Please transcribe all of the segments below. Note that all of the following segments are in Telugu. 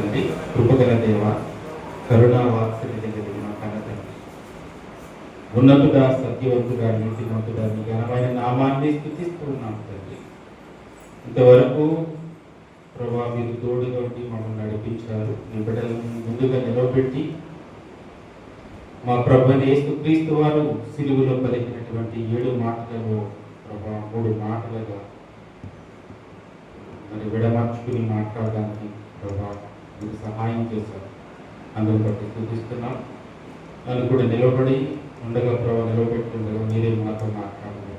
తండ్రి కృపగల దేవ కరుణా వాత్సల్య కలిగిన కన్నతండ్రి ఉన్నతుడా సత్యవంతుడా నీతిమంతుడా నీ ఘనమైన నామాన్ని స్థుతిస్తూ ఉన్నాం తండ్రి. ఇంతవరకు ప్రభా మీరు తోడుగా ఉండి మమ్మల్ని నడిపించారు మీ బిడ్డలను ముందుగా నిలవబెట్టి మా ప్రభుని యేసుక్రీస్తు వారు సిలువులో పలికినటువంటి ఏడు మాటలలో ప్రభా మూడు మాటలుగా మరి విడమర్చుకుని మాట్లాడడానికి ప్రభా మీకు సహాయం చేశారు అందులో బట్టి చూపిస్తున్నాం నన్ను కూడా నిలబడి ఉండగా ప్రభావ నిలబెట్టుండగా మీరే మాతో మాట్లాడండి.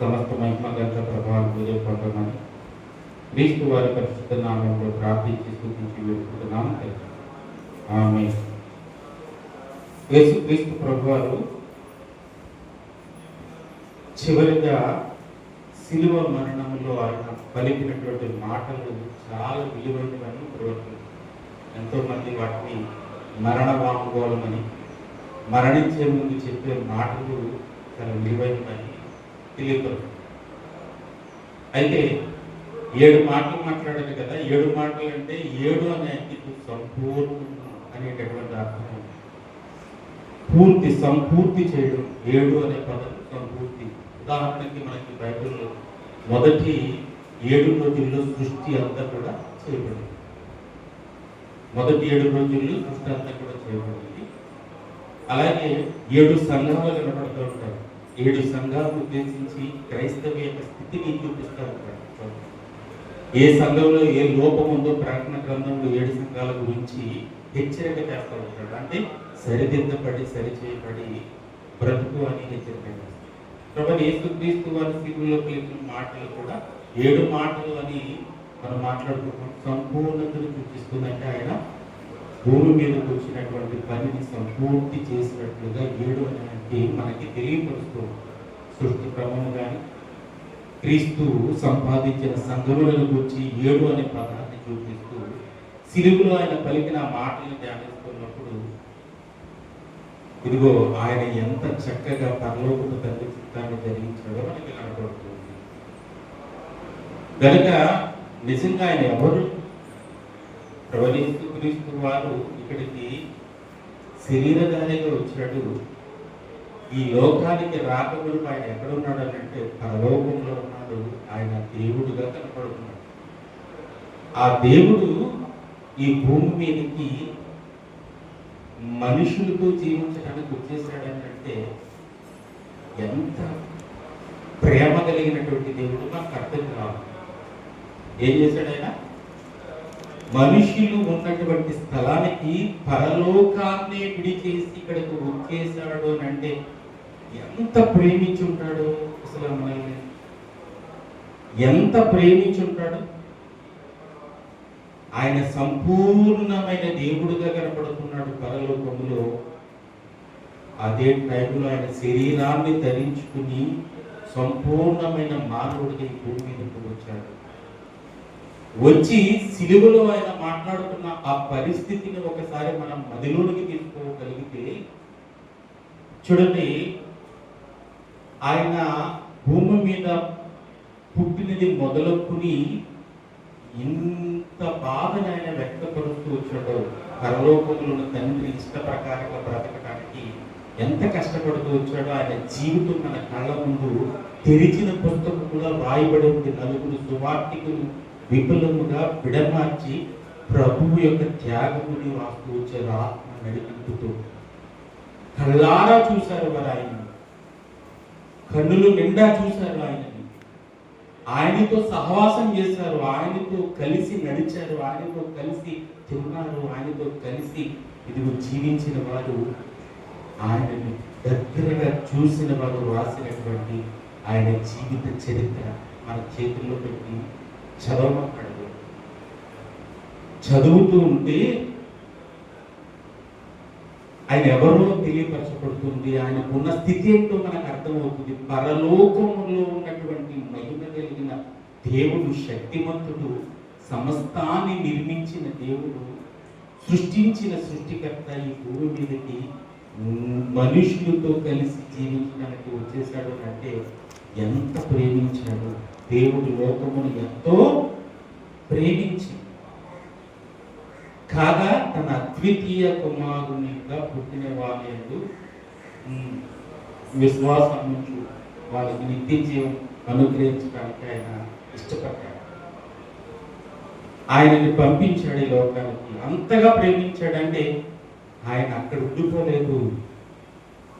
సమస్త మహిమ గంట ప్రభావం మీరే పొందమని క్రీస్తు వారి పరిశుద్ధ నామంలో ప్రార్థించి సూచించి వేడుకుంటున్నాం ఆమె యేసు క్రీస్తు ప్రభువారు చివరిగా శిలువ మరణంలో ఆయన పలికినటువంటి మాటలు చాలా విలువైనవని ప్రవర్తన. ఎంతోమంది వాటిని మరణ వాంగోళమని మరణించే ముందు చెప్పే మాటలు చాలా విలువైనవని తెలియపరు అయితే ఏడు మాటలు మాట్లాడాలి కదా ఏడు మాటలు అంటే ఏడు అనే అంకితం సంపూర్ణం అనేటటువంటి అర్థం పూర్తి సంపూర్తి చేయడం ఏడు అనే పదం సంపూర్తి ఉదాహరణకి మనకి బైబిల్లో మొదటి ఏడు రోజుల్లో సృష్టి అంతా కూడా చేయబడింది. మొదటి ఏడు రోజుల్లో సృష్టి అంతా కూడా చేయబడింది. అలాగే ఏడు సంఘాలు కనపడుతూ ఉంటారు ఏడు సంఘాలను ఉద్దేశించి క్రైస్తవ యొక్క స్థితిని చూపిస్తూ ఉంటారు ఏ సంఘంలో ఏ లోపం ఉందో ప్రకటన గ్రంథంలో ఏడు సంఘాల గురించి హెచ్చరిక చేస్తూ ఉంటాడు. అంటే సరిదిద్దపడి సరిచేయబడి బ్రతుకు అని హెచ్చరిక చేస్తాడు ప్రభు యేసుక్రీస్తు వారి శివుల్లో పిలిచిన మాటలు కూడా ఏడు మాటలు అని మనం మాట్లాడుకుంటున్నాం. సంపూర్ణతను చూపిస్తుందంటే ఆయన భూమి మీద వచ్చినటువంటి పనిని సంపూర్తి చేసినట్లుగా ఏడు అనేది మనకి తెలియపరుస్తూ సృష్టి క్రమం కానీ క్రీస్తు సంపాదించిన సంఘములను గురించి ఏడు అనే పదాన్ని చూపిస్తూ సిలుగులో ఆయన పలికిన మాటలు మాటలను ఇదిగో ఆయన ఎంత చక్కగా పరలోకపు తండ్రి చిత్తాన్ని జరిగించాడో మనకి కనపడుతుంది. కనుక నిజంగా ఆయన ఎవరు? ప్రవణిస్తూ క్రీస్తు వారు ఇక్కడికి శరీరధారిగా వచ్చినట్టు ఈ లోకానికి రాకముందు ఆయన ఎక్కడ ఉన్నాడు అని అంటే పరలోకంలో ఉన్నాడు. ఆయన దేవుడుగా కనపడుతున్నాడు. ఆ దేవుడు ఈ భూమి మీదకి మనుషులకు జీవించడానికి వచ్చేసాడని అంటే ఎంత ప్రేమ కలిగినటువంటి దేవుడు నాకు అర్థం కావాలి ఏం చేశాడు ఆయన? మనుషులు ఉన్నటువంటి స్థలానికి పరలోకాన్ని విడిచేసి ఇక్కడికి వచ్చేసాడు అని అంటే ఎంత ప్రేమించుంటాడు అసలు మనల్ని ఎంత ప్రేమించి ఉంటాడు? ఆయన సంపూర్ణమైన దేవుడుగా కనపడుతున్నాడు పరలోకములో. అదే టైంలో ఆయన శరీరాన్ని ధరించుకుని సంపూర్ణమైన మానవుడికి భూమి మీదకు వచ్చాడు. వచ్చి సిలువలో ఆయన మాట్లాడుతున్న ఆ పరిస్థితిని ఒకసారి మనం మదిలోనికి తీసుకోగలిగితే చూడండి ఆయన భూమి మీద పుట్టినది మొదలుకుని ఇంత బాధను ఆయన వ్యక్తపరుస్తూ వచ్చాడో పరలోకంలో ఉన్న తండ్రి ఇష్ట ప్రకారంగా బ్రతకడానికి ఎంత కష్టపడుతూ వచ్చాడో ఆయన జీవితం మన కళ్ళ ముందు తెరిచిన పుస్తకం కూడా రాయబడి ఉంది. నలుగురు సువార్థికులు విపులముగా విడమార్చి ప్రభువు యొక్క త్యాగముని రాస్తూ వచ్చారు. ఆత్మ నడిపింపుతూ. కళ్ళారా చూశారు వారు ఆయన. కన్నులు నిండా చూశారు ఆయన. ఆయనతో సహవాసం చేశారు ఆయనతో కలిసి నడిచారు ఆయనతో కలిసి తిన్నారు ఆయనతో కలిసి ఇదిగో జీవించిన వారు ఆయనని దగ్గరగా చూసిన వారు రాసినటువంటి ఆయన జీవిత చరిత్ర మన చేతుల్లో పెట్టి చదవమంటాడు చదువుతూ ఉంటే ఆయన ఎవరో తెలియపరచబడుతుంది? ఆయనకున్న స్థితి ఏంటో మనకు అర్థమవుతుంది. పరలోకములో ఉన్నటువంటి మహిమ కలిగిన దేవుడు శక్తిమంతుడు సమస్తాన్ని నిర్మించిన దేవుడు సృష్టించిన సృష్టికర్త ఈ భూమి మీదకి మనుషులతో కలిసి జీవించడానికి వచ్చేసాడు అంటే ఎంత ప్రేమించాడు. దేవుడు లోకమును ఎంతో ప్రేమించి కాగా తన అద్వితీయ కుమారునిగా పుట్టిన వాళ్ళు విశ్వాసం నుంచి వాళ్ళకి నిత్య జీవం అనుగ్రహించడానికి ఆయన ఇష్టపడ్డాడు. ఆయనని పంపించాడు ఈ లోకానికి. అంతగా ప్రేమించాడంటే ఆయన అక్కడ ఉండిపోలేదు.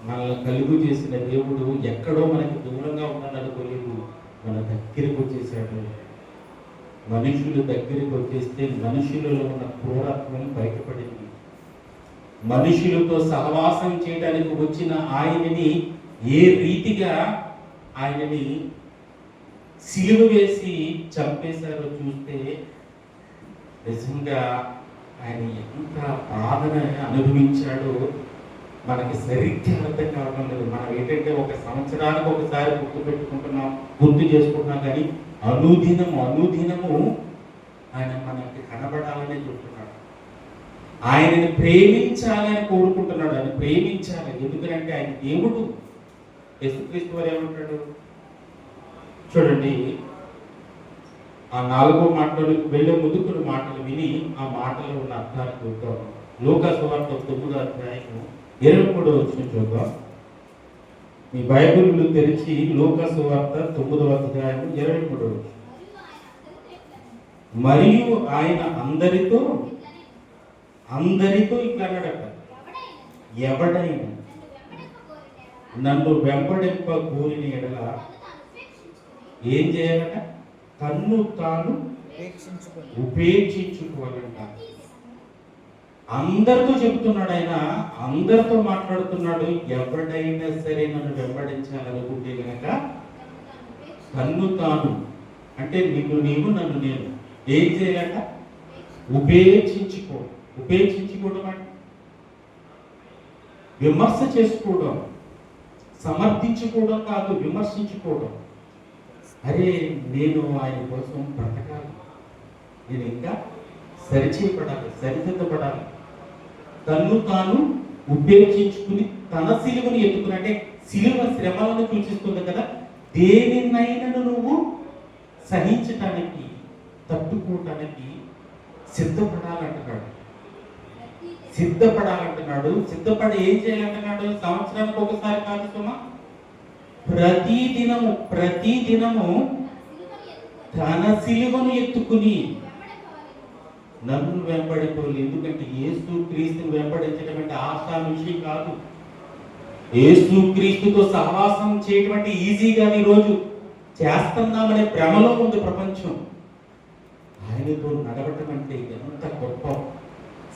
మనల్ని కలుగు చేసిన దేవుడు ఎక్కడో మనకి దూరంగా ఉన్నాడు అనుకోలేదు మన దగ్గరికి వచ్చేసాడు. మనుషులు దగ్గరికి వచ్చేస్తే మనుషులలో ఉన్న క్రూరత్వం బయటపడింది. మనుషులతో సహవాసం చేయడానికి వచ్చిన ఆయనని ఏ రీతిగా ఆయనని సిలువ వేసి చంపేశారో చూస్తే నిజంగా ఆయన ఎంత బాధన అనుభవించాడో మనకి సరిగ్గా అర్థం కావడం లేదు. మనం ఏంటంటే ఒక సంవత్సరానికి ఒకసారి గుర్తు పెట్టుకుంటున్నాం గుర్తు చేసుకుంటున్నాం కానీ అనుదినము అనుదినము ఆయన మనకి కనబడాలని చూస్తున్నాడు. ఆయనని ప్రేమించాలని కోరుకుంటున్నాడు. ఆయన ప్రేమించాలి. ఎందుకంటే ఆయన దేవుడు. యేసుక్రీస్తు వారు ఏమంటాడు? చూడండి ఆ నాలుగో మాటలు వెళ్ళే ముదుకుడు మాటలు విని ఆ మాటలో ఉన్న అర్థాన్ని చూద్దాం. లోక సువార్త తొమ్మిదో అధ్యాయము ఇరవై మూడో వచ్చిన చూద్దాం. మీ బైబిల్ తెరిచి లోక సువార్త తొమ్మిదో అధ్యాయం ఇరవై మూడో మరియు ఆయన అందరితో అందరితో ఇట్లా అన్నాడట. ఎవడైనా నన్ను వెంబడింప కోరిన ఎడల ఏం చేయాలట? తన్ను తాను ఉపేక్షించుకోవాలంట. అందరితో చెప్తున్నాడు ఆయన అందరితో మాట్లాడుతున్నాడు. ఎవడైనా సరే నన్ను వెంబడించాలనుకుంటే కనుక తన్ను తాను. అంటే నిన్ను నీవు నన్ను నేను. ఏం చేయాలంట? ఉపేక్షించుకో ఉపేక్షించుకోవడం అంటే విమర్శ చేసుకోవడం. సమర్థించుకోవడం కాదు విమర్శించుకోవడం. అరే నేను ఆయన కోసం బ్రతకాలి. నేను ఇంకా సరిచేయబడాలి సరిదిద్దపడాలి తన్ను తాను ఉపేక్షించుకుని తన సిలువను ఎత్తుకుని అంటే సిలువ శ్రమలను సూచిస్తుంది కదా దేనినైనా నువ్వు సహించటానికి తట్టుకోవటానికి సిద్ధపడాలంటున్నాడు. సిద్ధపడాలంటున్నాడు. సిద్ధపడి ఏం చేయాలంటున్నాడు? సంవత్సరానికి ఒకసారి కాదు సుమా. ప్రతి దినము ప్రతి దినము తన సిలువను ఎత్తుకుని నన్ను వెంబడిపోవాలి ఎందుకంటే ఏసు క్రీస్తుని వెంబడించేటువంటి అంటే ఆశానుషి కాదు. ఏసు క్రీస్తుతో సహవాసం చేయటువంటి అంటే ఈజీగా ఈరోజు చేస్తున్నామనే భ్రమలో ఉంది ప్రపంచం. ఆయనతో నడవటం అంటే ఎంత గొప్ప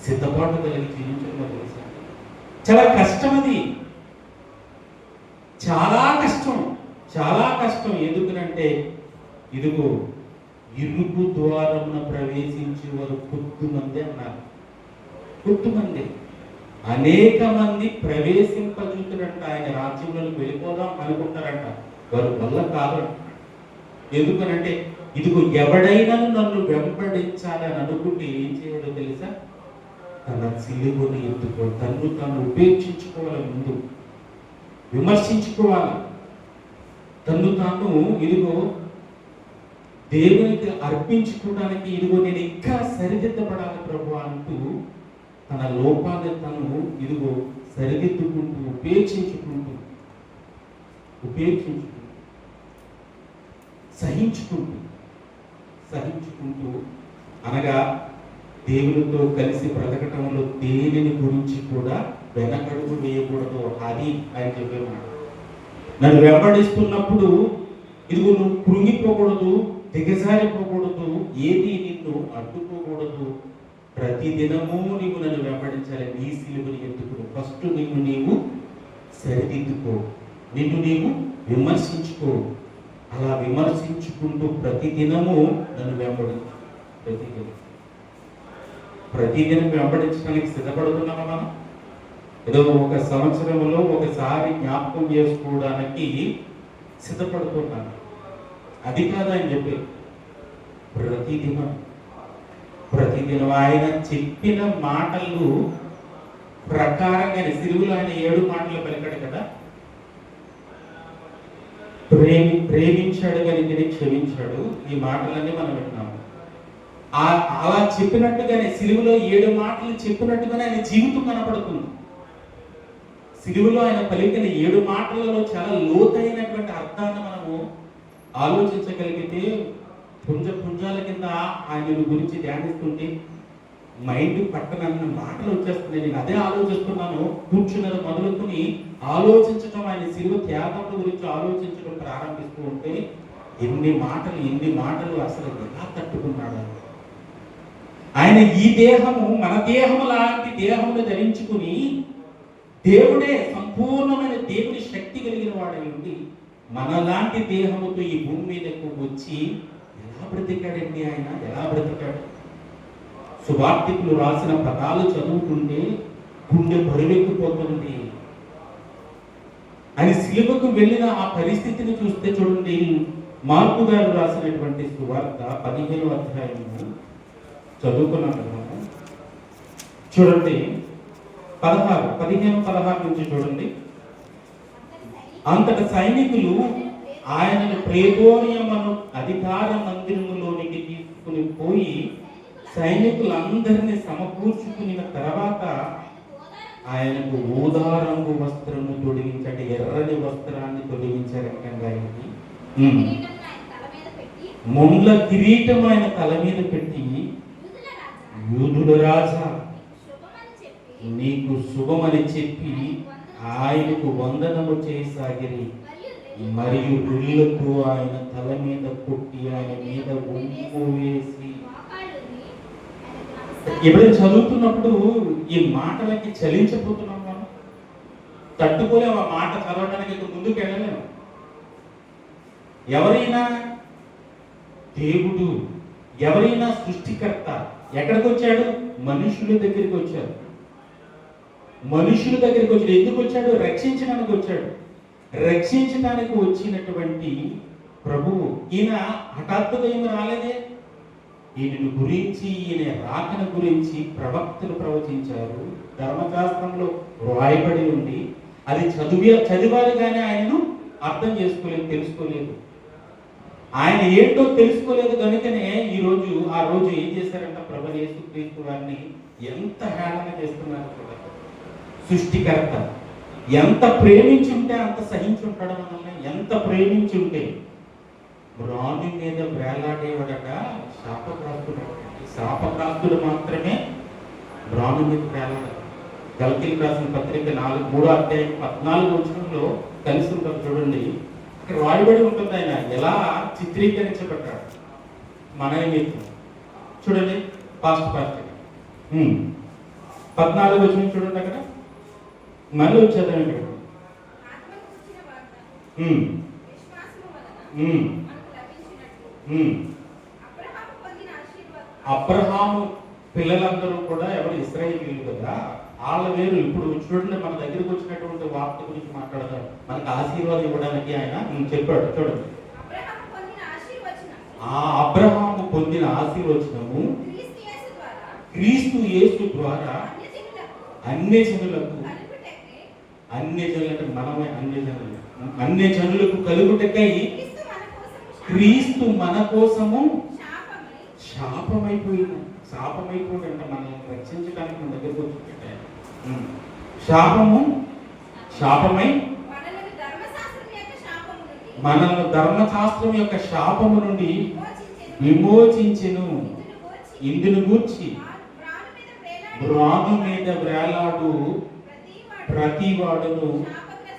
సిద్ధపాటు కలిగి జీవించడం తెలుసా? చాలా కష్టం అది చాలా కష్టం. చాలా కష్టం. ఎందుకనంటే ఇదిగో ఇరుకు ద్వారమున ప్రవేశించే వారు కొద్దిమంది అన్నారు. కొద్దిమంది. అనేక మంది ప్రవేశింపజూతున్నట్ట ఆయన రాజ్యంలోకి వెళ్ళిపోదాం అనుకుంటారంట. వారు వల్ల కాదు ఎందుకనంటే ఇదిగో ఎవడైనా నన్ను వెంబడించాలని అనుకుంటే ఏం చేయాలో తెలుసా? తన సిలువను ఎత్తుకో తను తను ఉపేక్షించుకోవాలి ముందు. విమర్శించుకోవాలి. తను తాను ఇదిగో దేవునికి అర్పించుకోవడానికి ఇదిగో నేను ఇంకా సరిదిద్దపడాలి ప్రభు అంటూ తన లోపాన్ని తను ఇదిగో సరిదిద్దుకుంటూ ఉపేక్షించుకుంటూ ఉపేక్షించుకుంటూ సహించుకుంటూ సహించుకుంటూ అనగా దేవునితో కలిసి బ్రతకటంలో దేనిని గురించి కూడా వెనకడుగు వేయకూడదు అది ఆయన చెప్పే మాట. నన్ను వెంబడిస్తున్నప్పుడు ఇదిగో నువ్వు కృంగిపోకూడదు దిగజారిపోకూడదు ఏది నిన్ను అడ్డుకోకూడదు. ప్రతి దినము నీవు నన్ను వెంబడించాలి నీ సిలువని ఎత్తుకుని. ఫస్ట్ నిన్ను నీవు సరిదిద్దుకో. నిన్ను నీవు విమర్శించుకో. అలా విమర్శించుకుంటూ ప్రతి దినము నన్ను వెంబడించు ప్రతి దినం ప్రతి దినం వెంబడించడానికి సిద్ధపడుతున్నామా మనం? ఏదో ఒక సంవత్సరంలో ఒకసారి జ్ఞాపకం చేసుకోవడానికి సిద్ధపడుతున్నాను. అది కాదు ఆయన చెప్పి ప్రతిదినం ప్రతిదినం ఆయన చెప్పిన మాటలు ప్రకారంగా సిరువులు ఆయన ఏడు మాటలు పలికాడు కదా. ప్రేమి ప్రేమించాడు కానీ క్షమించాడు. ఈ మాటలన్నీ మనం వింటున్నాము ఆ- అలా చెప్పినట్టుగానే సిలువులో ఏడు మాటలు చెప్పినట్టుగానే ఆయన జీవితం కనపడుతుంది. సిలువులో ఆయన పలికిన ఏడు మాటలలో చాలా లోతైనటువంటి అర్థాన్ని ఆలోచించగలిగితే పుంజ పుంజాల కింద ఆయన గురించి ధ్యానిస్తుంటే మైండ్ పక్కనన్న మాటలు వచ్చేస్తున్నాయి నేను అదే ఆలోచిస్తున్నాను కూర్చున్నది మొదలుకొని ఆలోచించటం ఆయన సిలువ త్యాగం గురించి ఆలోచించడం ప్రారంభిస్తూ ఉంటే ఎన్ని మాటలు ఎన్ని మాటలు అసలు ఎలా తట్టుకున్నాడు ఆయన? ఈ దేహము మన దేహము లాంటి దేహమును ధరించుకుని దేవుడే సంపూర్ణమైన దేవుని శక్తి కలిగిన వాడై ఉండి మనలాంటి దేహముతో ఈ భూమి మీదకు వచ్చి ఎలా బ్రతికాడండి ఆయన? ఎలా బ్రతికాడు? సువార్థికులు రాసిన పదాలు చదువుకుంటే గుండె బరువెక్కిపోతుంది. ఆయన సిలువకు వెళ్ళిన ఆ పరిస్థితిని చూస్తే చూడండి మార్పు గారు రాసినటువంటి సువార్త పదిహేను అధ్యాయము చదువుకున్నాం కదా చూడండి పదహారు పదిహేను పదహారు నుంచి చూడండి. అంతట సైనికులు ఆయనను ప్రేబోనియమను అధికార మందిరములోనికి తీసుకుని పోయి సైనికులందరినీ సమకూర్చుకున్న తర్వాత ఆయనకు ఊదా రంగు వస్త్రము తొడిగించండి ఎర్రని వస్త్రాన్ని తొడిగించారంటండి ఆయనకి తల మీద పెట్టి ముండ్ల కిరీటం ఆయన తల మీద పెట్టి యూదుడు రాజా నీకు శుభమని చెప్పి ఆయనకు వందనము చేయసాగిరి మరియు మరియు గుళ్ళకు ఆయన తల మీద కొట్టి ఆయన మీద ఉమ్ము వేసి. ఎప్పుడైనా చదువుతున్నప్పుడు ఈ మాటలకి చలించబోతున్నాం మనం. తట్టుకోలేము ఆ మాట చదవడానికి ఇక ముందుకు వెళ్ళలేము. ఎవరైనా దేవుడు ఎవరైనా సృష్టికర్త ఎక్కడికి వచ్చాడు మనుషుల దగ్గరికి వచ్చాడు. మనుషుల దగ్గరికి వచ్చాడు ఎందుకు వచ్చాడు? రక్షించడానికి వచ్చాడు. రక్షించడానికి వచ్చినటువంటి ప్రభువు ఈయన హఠాత్తుగా ఏమి రాలేదే? ఈయనను గురించి ఈయన రాకన గురించి ప్రవక్తలు ప్రవచించారు. ధర్మశాస్త్రంలో రాయబడి ఉంది. అది చదివి చదివాలి కానీ ఆయనను అర్థం చేసుకోలేదు తెలుసుకోలేదు. ఆయన ఏంటో తెలుసుకోలేదు కనుకనే ఈ రోజు ఆ రోజు ఏం చేశారంట? ప్రభు యేసుక్రీస్తు వారిని ఎంత హేళన చేస్తున్నారు సృష్టికర్త. ఎంత ప్రేమించి ఉంటే అంత సహించుంటాడు మనల్ని ఎంత ప్రేమించి ఉంటే రాణి మీద వేలాడేవాడట శాపగ్రాస్తుడు శాపగ్రాస్తుడు మాత్రమే రాణి మీద వేలాడ గల్కిల్ రాసిన పత్రిక నాలుగు మూడో అధ్యాయం పద్నాలుగు వచనంలో కలిసి ఉంటారు చూడండి. ఇక్కడ రాయబడి ఉంటుంది ఆయన. ఎలా చిత్రీకరించబడ్డాడు? మన నిమిత్తం చూడండి ఫాస్ట్ ఫాస్ట్ పద్నాలుగు వచ్చిన చూడండి అక్కడ. మళ్ళీ ఉమ్. అబ్రహాము పిల్లలందరూ కూడా ఎవరు ఇస్రాయేలీలు కదా వాళ్ళ వేరు. ఇప్పుడు చూడండి మన దగ్గరికి వచ్చినటువంటి వార్త గురించి మాట్లాడదాం మనకు ఆశీర్వాదం ఇవ్వడానికి ఆయన చెప్పాడు. చూడండి. ఆ అబ్రహాము పొందిన ఆశీర్వచనము క్రీస్తు యేసు ద్వారా జనులకు కలుగుటకే అన్య జనులకు మనమే అన్య జనులు. అన్య జనులకు కలుగుటకై క్రీస్తు మన కోసము క్రీస్తు మన కోసము శాపమై శాపమైపోయింది శాపమైపోయింది అంటే మనల్ని రక్షించడానికి మన దగ్గరకు వచ్చి శాపము శాపమై మనలను ధర్మశాస్త్రం యొక్క శాపము నుండి మనల్ని ధర్మశాస్త్రం యొక్క శాపము నుండి విమోచించెను. ఇందును గూర్చి ఇందును గూర్చి బ్రాను మీద వేలాడి బ్రాను మీద వేలాడు ప్రతివాడు ప్రతి వాడును